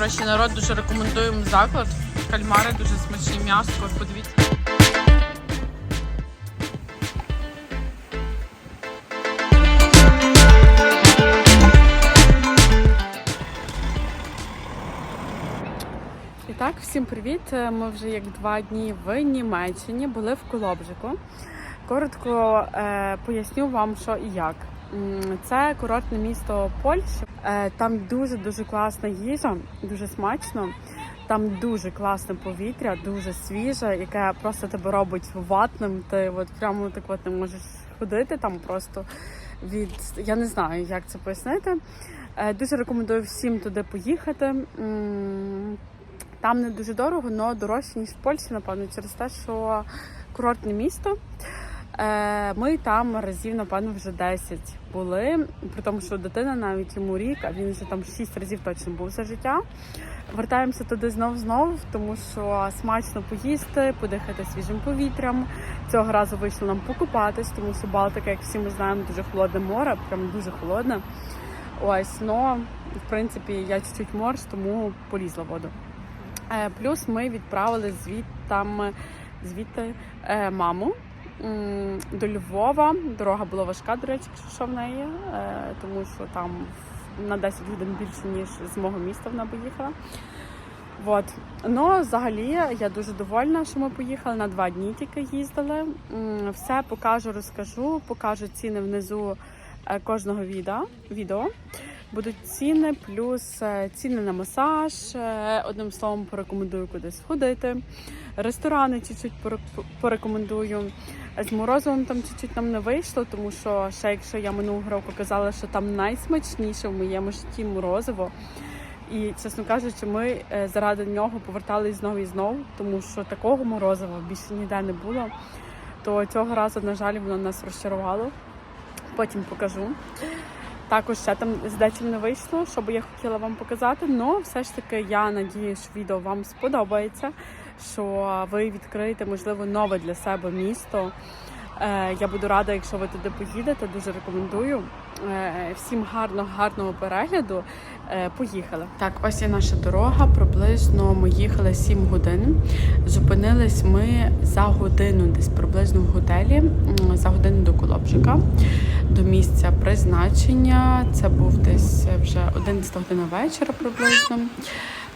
Коротше, народ дуже рекомендуємо заклад. Кальмари дуже смачні, м'ясо, подивіться. І так, всім привіт! Ми вже як два дні в Німеччині були в Колобжику. Коротко е, поясню вам, що і як. Це курортне місто Польщі. Е, там дуже дуже класна їжа, дуже смачно. Там дуже класне повітря, дуже свіже, яке просто тебе робить ватним. Ти от прямо так от не можеш ходити там просто від я не знаю, як це пояснити. Е, Дуже рекомендую всім туди поїхати. Там не дуже дорого, але дорожче, ніж в Польщі, напевно, через те, що курортне місто. Е, Ми там разів, напевно, вже 10 були. При тому, що дитина навіть йому рік, а він вже там 6 разів точно був за життя. Вертаємося туди знов знов, тому що смачно поїсти, подихати свіжим повітрям. Цього разу вийшло нам покупатись, тому що Балтика, як всі ми знаємо, дуже холодне море, прям дуже холодне. Ось, но в принципі я чуть-чуть морж, тому полізла воду. Е, Плюс ми відправили звідтам звідти е, маму до Львова. Дорога була важка, до речі, що в неї, е, тому що там на 10 годин більше, ніж з мого міста вона поїхала. От. Ну, взагалі, я дуже довольна, що ми поїхали на два дні тільки їздили. Все покажу, розкажу, покажу ціни внизу е, кожного відео. Будуть ціни, плюс е, ціни на масаж. Е, Одним словом, порекомендую кудись сходити. Ресторани чуть-чуть порекомендую. З морозивом там чуть-чуть нам не вийшло, тому що ще якщо я минулого року казала, що там найсмачніше в моєму житті морозиво. І, чесно кажучи, ми е, заради нього повертались знову і знову, тому що такого морозива більше ніде не було. То цього разу, на жаль, воно нас розчарувало. Потім покажу. Також ще там з не вийшло, що би я хотіла вам показати. але все ж таки я надію, що відео вам сподобається, що ви відкриєте, можливо, нове для себе місто. Е, Я буду рада, якщо ви туди поїдете. Дуже рекомендую. Е, Всім гарного, гарного перегляду. Е, Поїхали. Так, ось є наша дорога. Приблизно ми їхали 7 годин. Зупинились ми за годину, десь приблизно в готелі, за годину до Колобжика, до місця призначення. Це був десь вже 11 година вечора приблизно.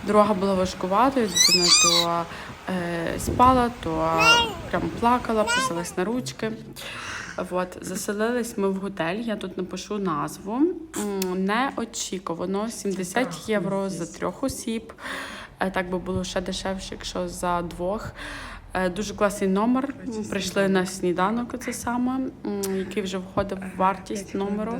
Дорога була важкуватою, дитина то е, спала, то прям плакала, просилась на ручки. От, заселились ми в готель. Я тут напишу назву. Неочікувано 70 євро за трьох осіб. Е, Так би було ще дешевше, якщо за двох. Е, Дуже класний номер. Прийшли на сніданок, це саме, який вже входив в вартість номеру.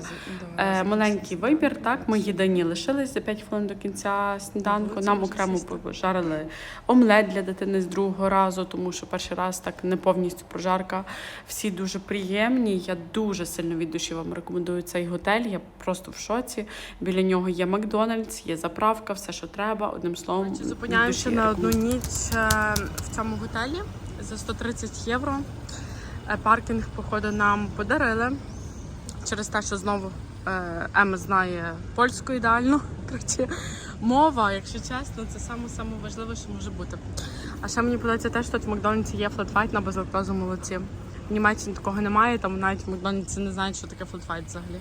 Е, Маленький вибір, так. Ми єдині лишились за 5 хвилин до кінця сніданку. Нам окремо пожарили омлет для дитини з другого разу, тому що перший раз так не повністю прожарка. Всі дуже приємні. Я дуже сильно від душі вам рекомендую цей готель. Я просто в шоці. Біля нього є Макдональдс, є заправка, все, що треба. Одним словом, Зупиняємося на одну ніч е, в цьому готелі за 130 євро. Е, Паркінг, походу, нам подарили через те, що знову е, Ема знає польську ідеально. Коротше, мова, якщо чесно, це саме важливе, що може бути. А ще мені подобається те, що в Макдональдсі є флетвайт на безлактозу молоці. В Німеччині такого немає, там навіть в Макдональдсі не знають, що таке флетвайт взагалі.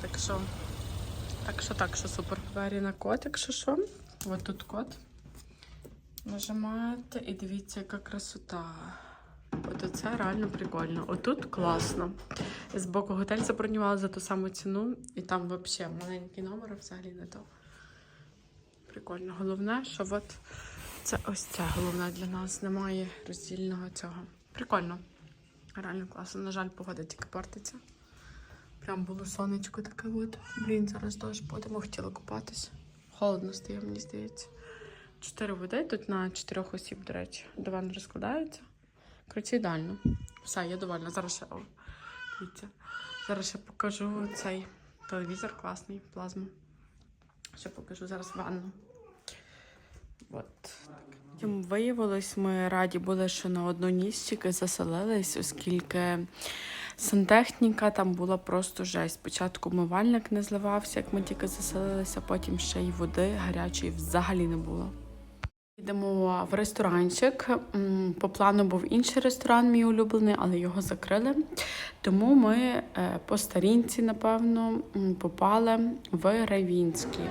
Так що, так що, так що супер. Двері на код, якщо що. Ось тут код. Нажимаєте і дивіться, яка красота. От це реально прикольно. Отут класно. З боку готель забронювали за ту саму ціну, і там взагалі маленький номер, взагалі не то. Прикольно. Головне, що от це ось це головне для нас. Немає роздільного цього. Прикольно. Реально класно. На жаль, погода тільки портиться. Прям було сонечко таке от. Блін, зараз дощ буде. Ми хотіли купатись. Холодно стає, мені здається. Чотири води тут на чотирьох осіб, до речі. Диван розкладається. Коротше, ідеально. Все, я довольна. Зараз ще дивіться. Зараз ще покажу цей телевізор класний, плазму. Ще покажу зараз ванну. От. Потім Виявилось, ми раді були, що на одну ніч заселились, оскільки Сантехніка там була просто жесть. Спочатку умивальник не зливався, як ми тільки заселилися, потім ще й води гарячої взагалі не було. Йдемо в ресторанчик. По плану був інший ресторан, мій улюблений, але його закрили. Тому ми е, по старінці, напевно, попали в Равінський.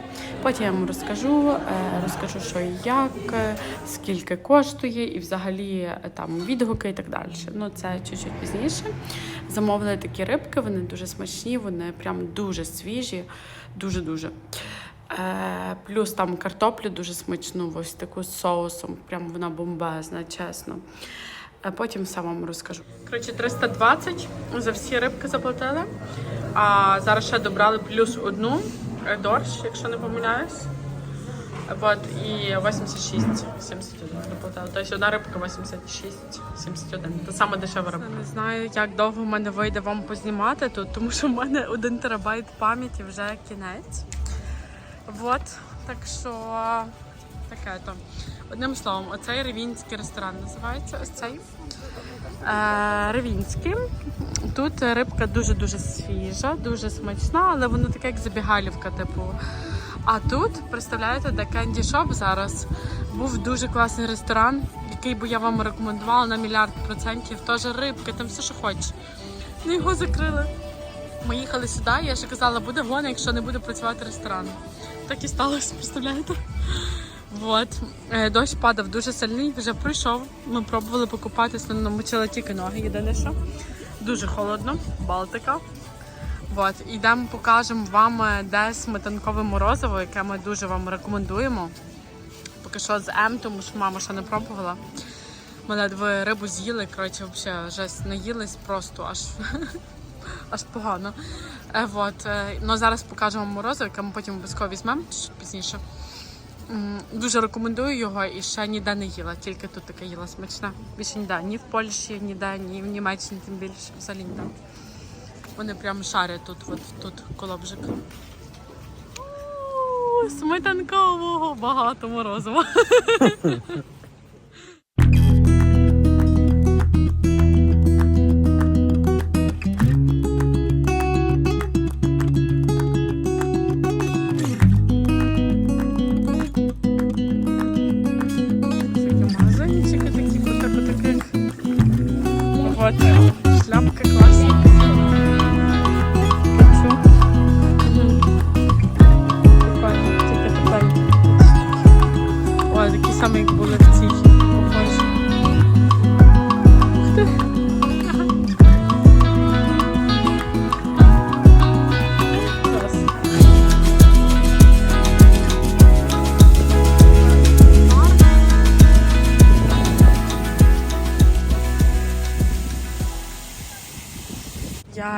Потім я вам розкажу, е, розкажу, що і як, е, скільки коштує, і взагалі там відгуки і так далі. Ну, це чуть-чуть пізніше. Замовили такі рибки, вони дуже смачні, вони прям дуже свіжі, дуже-дуже. Е, плюс там картоплю дуже смачну, ось таку з соусом. Прям вона бомбезна, чесно. Е, потім все вам розкажу. Коротше, 320 за всі рибки заплатили. А зараз ще добрали плюс одну е, дорж, якщо не помиляюсь. Вот, і 86, 71 доплатили. Тобто одна рибка 86, 71. Це саме дешева рибка. Не знаю, як довго в мене вийде вам познімати тут, тому що в мене один терабайт пам'яті вже кінець. Вот, так що таке то. Одним словом, оцей ревінський ресторан називається. Ось цей. Е, ревінський. Тут рибка дуже-дуже свіжа, дуже смачна, але воно таке, як забігалівка, типу. А тут, представляєте, де Кенді Шоп зараз був дуже класний ресторан, який би я вам рекомендувала на мільярд процентів. Теж рибки, там все, що хочеш. Ну його закрили. Ми їхали сюди, я ще казала, буде гона, якщо не буде працювати ресторан. Так і сталося, представляєте? Вот. Е, Дощ падав дуже сильний, вже прийшов. Ми пробували покупатися, але намочили тільки ноги, єдине що. Дуже холодно, Балтика. Вот. Ідемо, покажемо вам, е, де сметанкове морозиво, яке ми дуже вам рекомендуємо. Поки що з М, тому що мама ще не пробувала. Ми ледве рибу з'їли, коротше, взагалі жесть наїлись просто аж, аж погано. Е, вот. е, Ну, зараз покажемо вам морозиво, яке ми потім обов'язково візьмемо чуть пізніше. Дуже рекомендую його і ще ніде не їла, тільки тут таке їла смачне. Більше ніде. Ні в Польщі, ніде, ні в Німеччині, тим більше взагалі ніде. Вони прям шарять тут, от тут колобжик. Сметанкового багато морозива.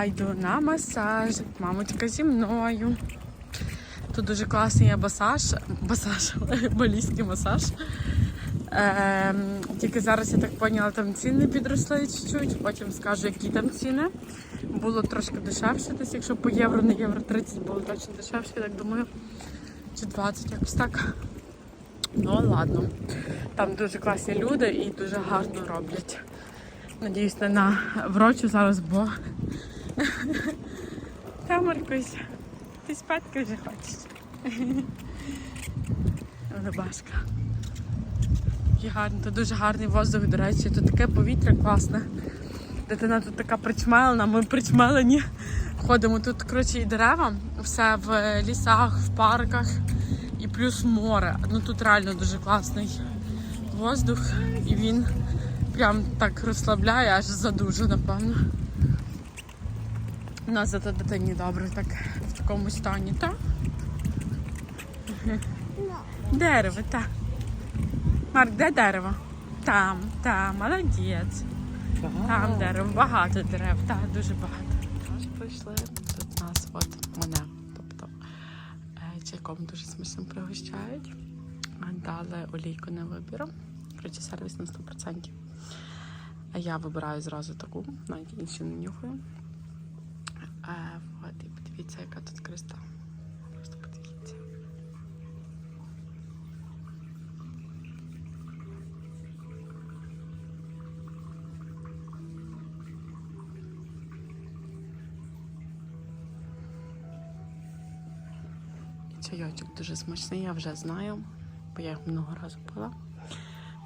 Я йду на масаж. Мамочка зі мною. Тут дуже класний є масаж. Масаж, балійський масаж. Ем, тільки зараз я так поняла, там ціни підросли чуть-чуть. Потім скажу, які там ціни. Було трошки дешевше, десь якщо по євро, не євро 30 було точно дешевше, так думаю. Чи 20, якось так. Ну ладно. Там дуже класні люди і дуже гарно роблять. Надіюсь, не на врочу зараз, бо там Маркусь, ти спадки вже хочеш. Рибашка. Який гарний, тут дуже гарний воздух, до речі, тут таке повітря класне. Дитина тут така причмелена, ми причмелені. Ходимо тут, коротше, і дерева, все в лісах, в парках і плюс море. Ну тут реально дуже класний воздух, і він прям так розслабляє, аж задуже, напевно. У нас зато дитині добре так в такому стані, так? Дерево, так. Марк, де дерево? Там, там, молодець. Там дерево, багато дерев, так, дуже багато. Аж прийшли. Тут нас от мене, тобто е, чайком дуже смачно пригощають. Дали олійку на вибір. Коротше, сервіс на 100%. А я вибираю зразу таку, навіть інші не нюхаю. От, і подивіться, яка тут креста. Просто подивіться. Чайочок дуже смачний, я вже знаю, бо я його много разу пила.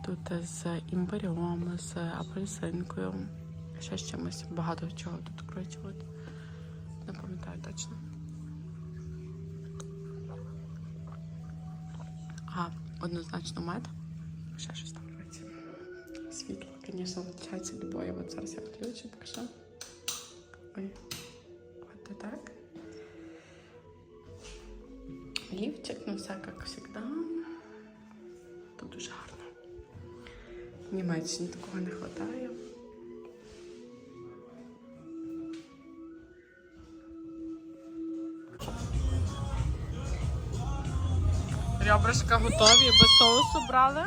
Тут з імбирем, з апельсинкою, ще з чимось багато чого тут кручувати. Не пам'ятаю точно. А, однозначно мед. Ще щось там робиться. Світло, звісно, виходить любое. От зараз я включу, покажу. Ой. От так. Лівчик, ну все як завжди. Тут дуже гарно. В Німеччині такого не вистачає. Ребрышка готові, без соусу брали.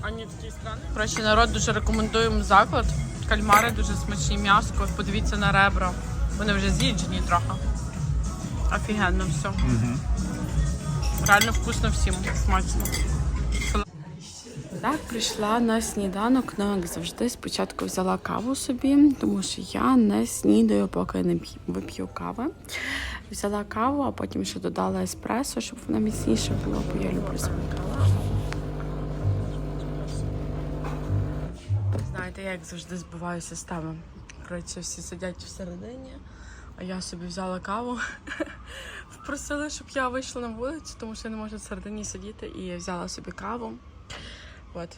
Ані ні, такі страни. Коротше, народ дуже рекомендуємо заклад. Кальмари дуже смачні м'ясо. Подивіться на ребра. Вони вже з'їджені трохи. Офігенно все. Реально вкусно всім. Смачно. Так, прийшла на сніданок, ну як завжди. Спочатку взяла каву собі, тому що я не снідаю, поки не вип'ю кави. Взяла каву, а потім ще додала еспресо, щоб вона міцніше була, бо я люблю свою каву. Знаєте, я як завжди збиваю систему. Коротше, всі сидять всередині, а я собі взяла каву. Просили, щоб я вийшла на вулицю, тому що я не можу всередині сидіти, і я взяла собі каву. От.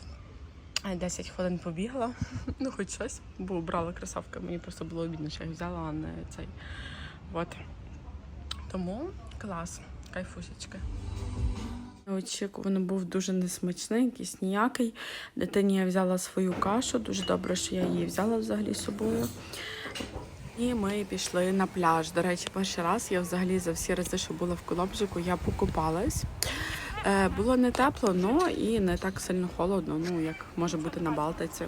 А 10 хвилин побігла, ну хоч щось, бо брала кросівки, мені просто було обідно, що я взяла, а не цей. От. Тому клас, кайфусечки. Очікувано був дуже несмачний, якийсь ніякий. Дитині я взяла свою кашу, дуже добре, що я її взяла взагалі з собою. І ми пішли на пляж. До речі, перший раз я взагалі за всі рази, що була в Колобжику, я покупалась. Е, було не тепло, але і не так сильно холодно, ну як може бути на Балтиці.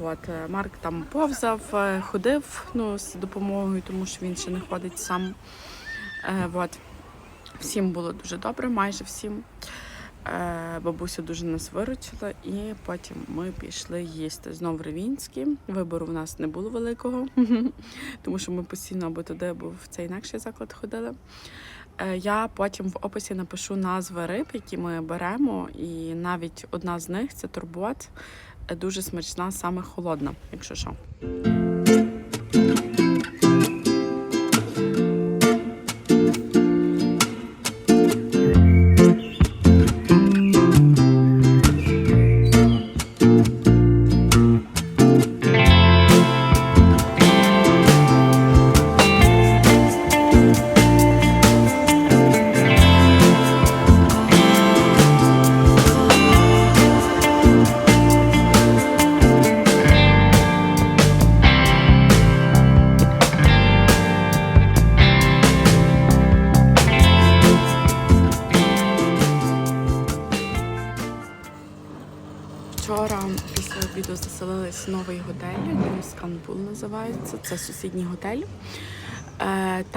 От, е, Марк там повзав, е, ходив ну, з допомогою, тому що він ще не ходить сам. От. Всім було дуже добре, майже всім. Бабуся дуже нас виручила, і потім ми пішли їсти знову в Ревінський. Вибору в нас не було великого, тому що ми постійно або туди, або в цей інакший заклад ходили. Е, Я потім в описі напишу назви риб, які ми беремо, і навіть одна з них це турбот, е, дуже смачна, саме холодна, якщо що.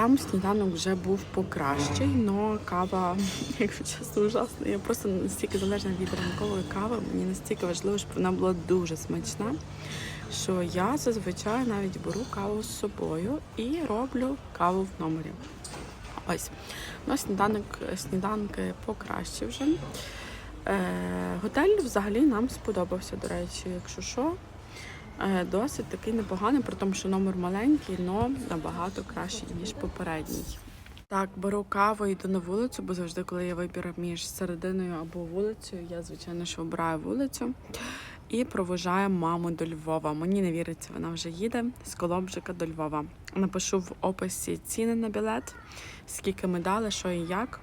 Там сніданок вже був покращий, але кава, якщо чесно, ужасна. Я просто настільки залежна від ранкової кави. Мені настільки важливо, щоб вона була дуже смачна. Що я зазвичай навіть беру каву з собою і роблю каву в номері. Ось. Ну, сніданок, сніданки покращив вже. Е, готель взагалі нам сподобався, до речі, якщо що. Е, досить такий непоганий, при тому, що номер маленький, але набагато кращий, ніж попередній. Так, беру каву йду на вулицю, бо завжди, коли я вибір між серединою або вулицею, я, звичайно, що обираю вулицю. І провожаю маму до Львова. Мені не віриться, вона вже їде з Колобжика до Львова. Напишу в описі ціни на білет, скільки ми дали, що і як.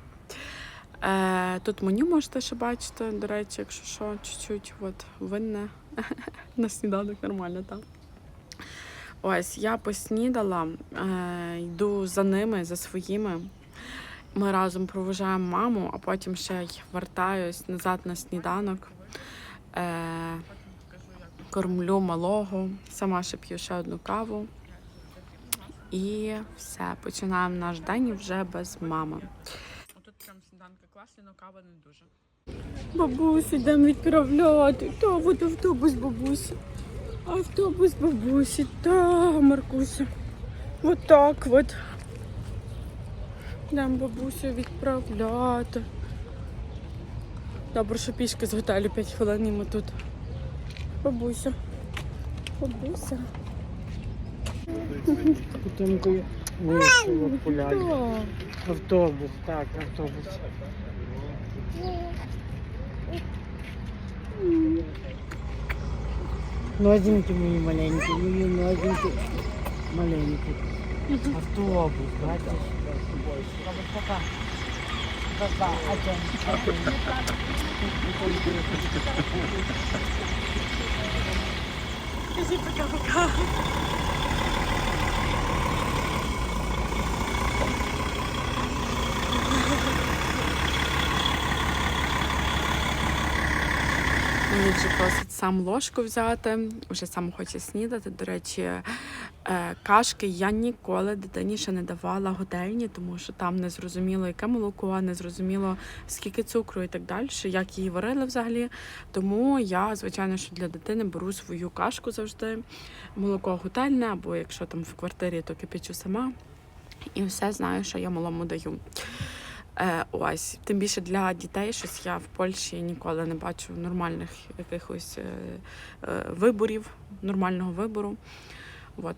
Е, тут меню можете ще бачити, до речі, якщо що, чуть-чуть от, винне на сніданок нормально, так. Ось, я поснідала, е, йду за ними, за своїми. Ми разом проважаємо маму, а потім ще й вертаюсь назад на сніданок. Е, кормлю малого, сама ще п'ю ще одну каву. І все, починаємо наш день вже без мами. Але кава не дуже. Бабусі, йдемо відправляти. Та от автобус бабусі. Автобус бабусі, та Маркуся. Вот так от. Йдемо бабусю відправляти. Добре, що пішки з готелю 5 хвилин і ми тут. Бабуся. Бабуся. Потім коли вийшов. Автобус, так, автобус. Нозінькі мої маленькі, мої нозінькі маленькі. Автобус, бачиш? Папа, папа, один, один. Кажи пока-пока. Вже просить сам ложку взяти, вже сам хоче снідати. До речі, е, кашки я ніколи дитині ще не давала готельні, тому що там не зрозуміло, яке молоко, не зрозуміло, скільки цукру і так далі, як її варили взагалі. Тому я, звичайно, що для дитини беру свою кашку завжди. Молоко готельне, або якщо там в квартирі, то кипячу сама. І все знаю, що я малому даю. Е, ось, тим більше для дітей, щось я в Польщі ніколи не бачу нормальних якихось е, е, виборів, нормального вибору. От.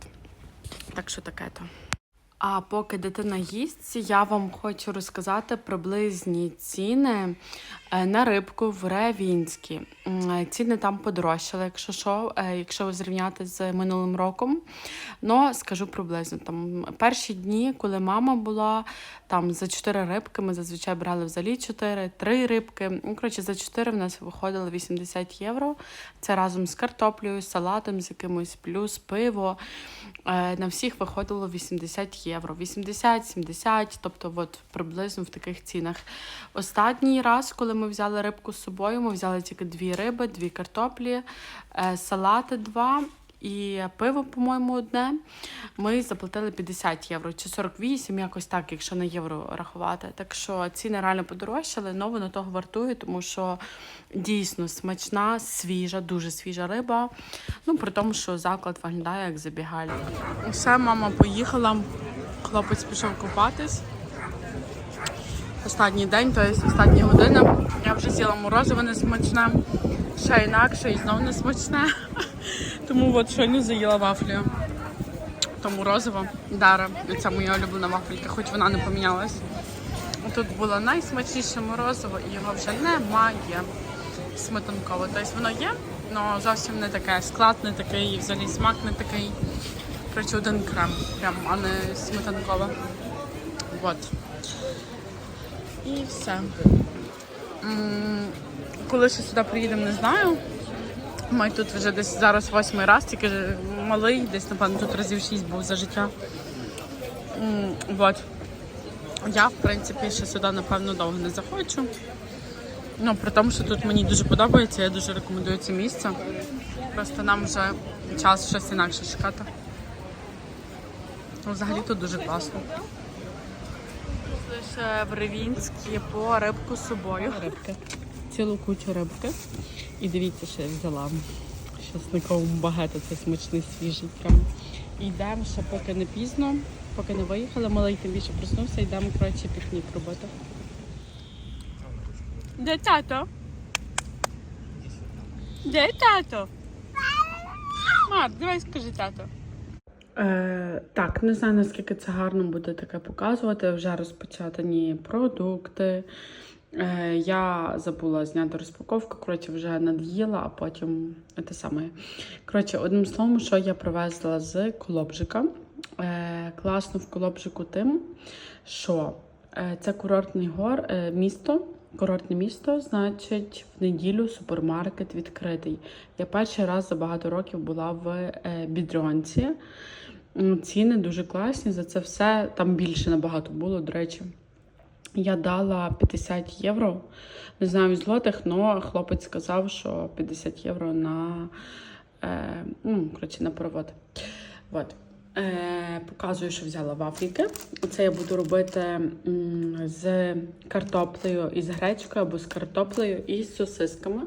Так що таке то. А поки дитина їсть, я вам хочу розказати приблизні ціни на рибку в Ревінській. Е, Ціни там подорожчали, якщо що, е, якщо зрівняти з минулим роком. Ну, скажу приблизно. Там перші дні, коли мама була, там за 4 рибки ми зазвичай брали взагалі 4, 3 рибки. Ну, коротше, за 4 в нас виходило 80 євро. Це разом з картоплею, салатом, з якимось плюс пиво. Е, На всіх виходило 80 євро. 80-70, тобто от приблизно в таких цінах. Останній раз, коли ми взяли рибку з собою, ми взяли тільки дві риби, дві картоплі, е, салати два. І пиво, по-моєму, одне. Ми заплатили 50 євро чи 48, якось так, якщо на євро рахувати. Так що ціни реально подорожчали, але воно того вартує, тому що дійсно смачна, свіжа, дуже свіжа риба. Ну, при тому, що заклад виглядає як забігальня. Все, мама поїхала. Хлопець пішов купатись. Останній день, тобто остання година. Я вже з'їла морозиво несмачне, ще інакше і знов несмачне. Тому от щойно заїла вафлю. То морозиво Дара. І це моя улюблена вафелька, хоч вона не помінялась. Тут було найсмачніше морозиво і його вже немає сметанково. Тобто воно є, але зовсім не таке. Склад не такий, і взагалі смак не такий. Один крем, прям, а не сметанкове. От. І все. Коли ще сюди приїдемо, не знаю. Ми тут вже десь зараз восьмий раз, тільки малий, десь, напевно, тут разів шість був за життя. М, Вот. Я, в принципі, ще сюди, напевно, довго не захочу. Ну, при тому, що тут мені дуже подобається, я дуже рекомендую це місце. Просто нам вже час щось інакше шукати. Ну, взагалі тут дуже класно. Лише в Ревінській по рибку з собою. Рибки. Цілу кучу рибки. І дивіться, що я взяла. Щасниковому багато, це смачний свіжий. Прям. Йдемо ще поки не пізно, поки не виїхали, малий тим більше проснувся, йдемо, коротше, пікнік робити. Де тато? Де тато? Марк, давай скажи тато. Е, так, не знаю, наскільки це гарно буде таке показувати. Вже розпечатані продукти. Е, я забула зняти розпаковку, коротше, вже над'їла, а потім те саме. Коротше, одним словом, що я привезла з Колобжика. Е, класно в Колобжику тим, що е, це курортний гор, е, місто. Курортне місто, значить, в неділю супермаркет відкритий. Я перший раз за багато років була в е, Бідрьонці. М, Ціни дуже класні. За це все там більше набагато було, до речі. Я дала 50 євро. Не знаю злотих, але хлопець сказав, що 50 євро на, е, ну, коротше, на провод. От. Е, показую, що взяла вафельки. Це я буду робити з картоплею і з гречкою, або з картоплею і з сосисками.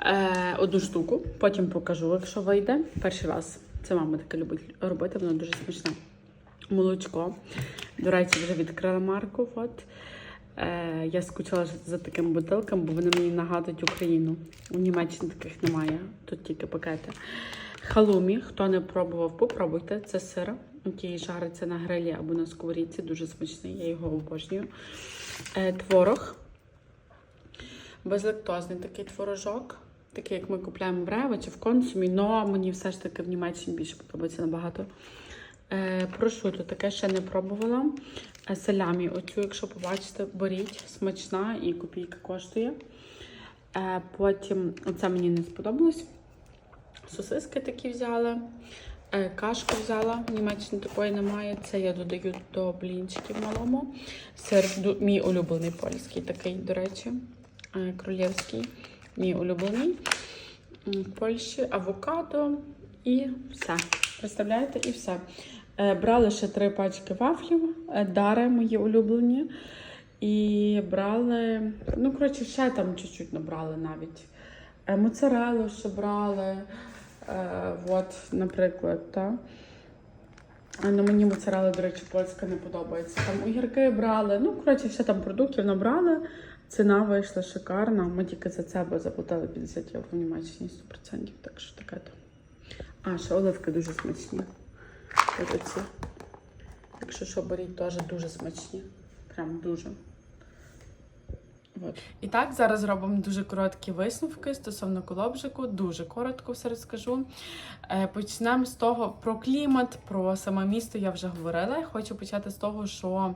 Е, одну штуку. Потім покажу, якщо вийде. Перший раз. Це мама таке любить робити, воно дуже смачне. Молочко. До речі, вже відкрила марку. От. Е, я скучала за такими бутилками, бо вони мені нагадують Україну. У Німеччині таких немає, тут тільки пакети. Халумі, хто не пробував, попробуйте. Це сир, який жариться на грилі або на сковорідці. Дуже смачний, я його обожнюю. Е, творог. Безлактозний такий творожок. Такий, як ми купуємо в Рево чи в консумі, але мені все ж таки в Німеччині більше подобається набагато. Е, прошуто, таке ще не пробувала. Е, Салямі, оцю, якщо побачите, беріть, смачна і копійка коштує. Е, потім, оце мені не сподобалось. Сосиски такі взяла. Е, Кашку взяла, в Німеччині такої немає. Це я додаю до блінчиків малому. Сир мій улюблений польський, такий, до речі, е, королівський, мій улюблений. В Польщі авокадо і все. Представляєте, і все. Е, Брали ще три пачки вафлів, е, дари мої улюблені. І брали, ну, коротше, ще там чуть-чуть набрали навіть. Е, Моцарелу ще брали. От, наприклад, та. А на мені моцарела, до речі, польська не подобається. Там огірки брали. Ну, коротше, ще там продуктів набрали. Ціна вийшла шикарна. Ми тільки за це бо заплатили 50 євро в Німеччині 100%. Так що таке то. А, ще оливки дуже смачні. Якщо що, беріть, теж дуже смачні. Прям дуже. І так, зараз зробимо дуже короткі висновки стосовно колобжику. Дуже коротко все розкажу. Е, Почнемо з того про клімат, про саме місто я вже говорила. Хочу почати з того, що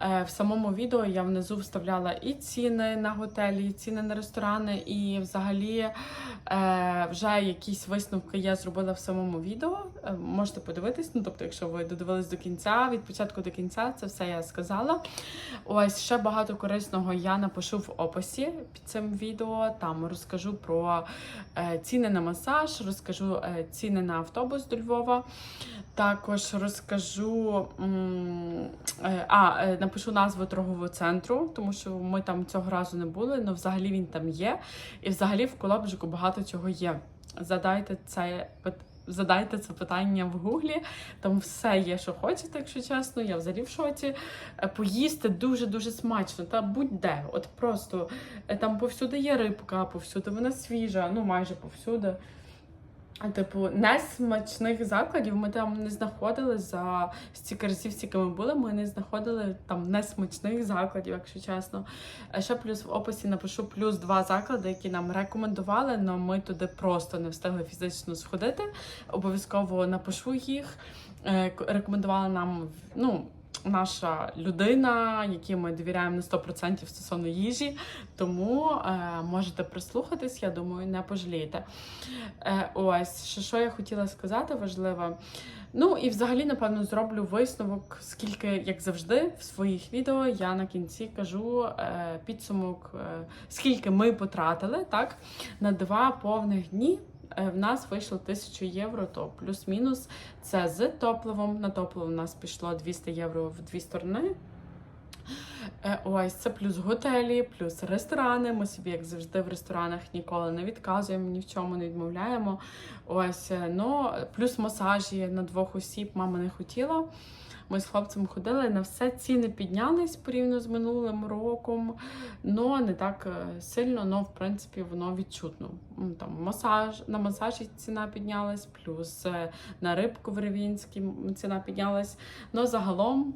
е, в самому відео я внизу вставляла і ціни на готелі, і ціни на ресторани, і взагалі е, вже якісь висновки я зробила в самому відео. Можете подивитись. Ну, тобто, якщо ви додивились до кінця, від початку до кінця, це все я сказала. Ось ще багато корисного я напишу в описі під цим відео. Там розкажу про е, ціни на масаж, розкажу е, ціни на автобус до Львова. Також розкажу е, а, напишу назву торгового центру, тому що ми там цього разу не були, але взагалі він там є. І взагалі в Колобжику багато чого є. Задайте це пит- Задайте це питання в гуглі, там все є, що хочете, якщо чесно. Я взагалі в шоці. Е, Поїсти дуже-дуже смачно, та будь-де. От просто е, там повсюди є рибка, повсюди вона свіжа, ну майже повсюди. Типу, несмачних закладів ми там не знаходили за стільки разів, скільки ми були, ми не знаходили там несмачних закладів, якщо чесно. Ще плюс в описі напишу плюс два заклади, які нам рекомендували, але ми туди просто не встигли фізично сходити. Обов'язково напишу їх. Е, Рекомендувала нам ну, наша людина, якій ми довіряємо на 100% стосовно їжі. Тому е, можете прислухатись, я думаю, не пожалієте. Е, ось, що, що я хотіла сказати важливе. Ну і взагалі, напевно, зроблю висновок, скільки, як завжди, в своїх відео я на кінці кажу е, підсумок, е, скільки ми потратили так, на два повних дні. Е, В нас вийшло 1000 євро, то плюс-мінус. Це з топливом. На топливо в нас пішло 200 євро в дві сторони. Е, Ось це плюс готелі, плюс ресторани. Ми собі, як завжди, в ресторанах ніколи не відказуємо, ні в чому не відмовляємо. Ось, е, ну, плюс масажі на двох осіб мама не хотіла. Ми з хлопцем ходили, на все ціни піднялись порівняно з минулим роком, але не так е, сильно, але в принципі воно відчутно. Там масаж, на масажі ціна піднялась, плюс е, на рибку в Ревінській ціна піднялась. Ну загалом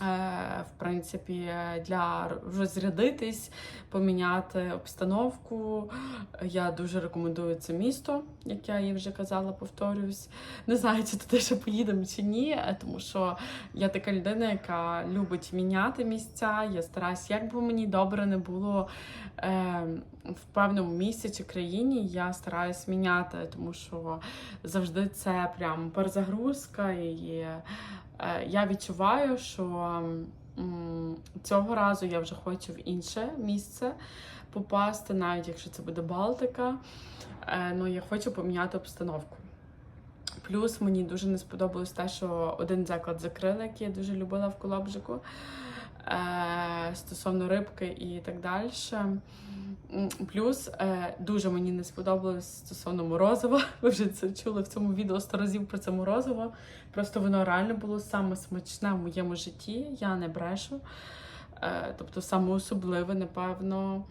в принципі, е, для розрядитись, поміняти обстановку. Я дуже рекомендую це місто, як я їй вже казала, повторююсь. Не знаю, чи туди ще поїдемо чи ні, е, тому що я така людина, яка любить міняти місця. Я стараюсь, як би мені добре не було е, в певному місці чи країні, я стараюсь міняти, тому що завжди це прям перезагрузка і. Е, я відчуваю, що цього разу я вже хочу в інше місце попасти, навіть якщо це буде Балтика. Е, Ну, я хочу поміняти обстановку. Плюс мені дуже не сподобалось те, що один заклад закрили, який я дуже любила в Колобжику. Е, Стосовно рибки і так далі. Плюс е, дуже мені не сподобалось стосовно морозива. Ви вже це чули в цьому відео сто разів про це морозиво. Просто воно реально було саме смачне в моєму житті. Я не брешу. Е, тобто саме особливе, напевно.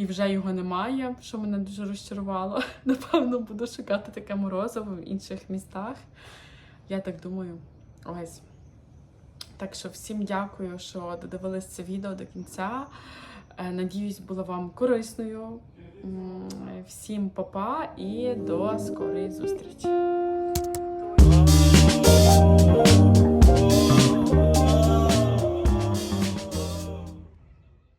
І вже його немає, що мене дуже розчарувало. Напевно, буду шукати таке морозиво в інших містах. Я так думаю. Ось. Так що всім дякую, що додивились це відео до кінця. Е, Надіюсь, було вам корисною. Всім па-па і до скорої зустрічі.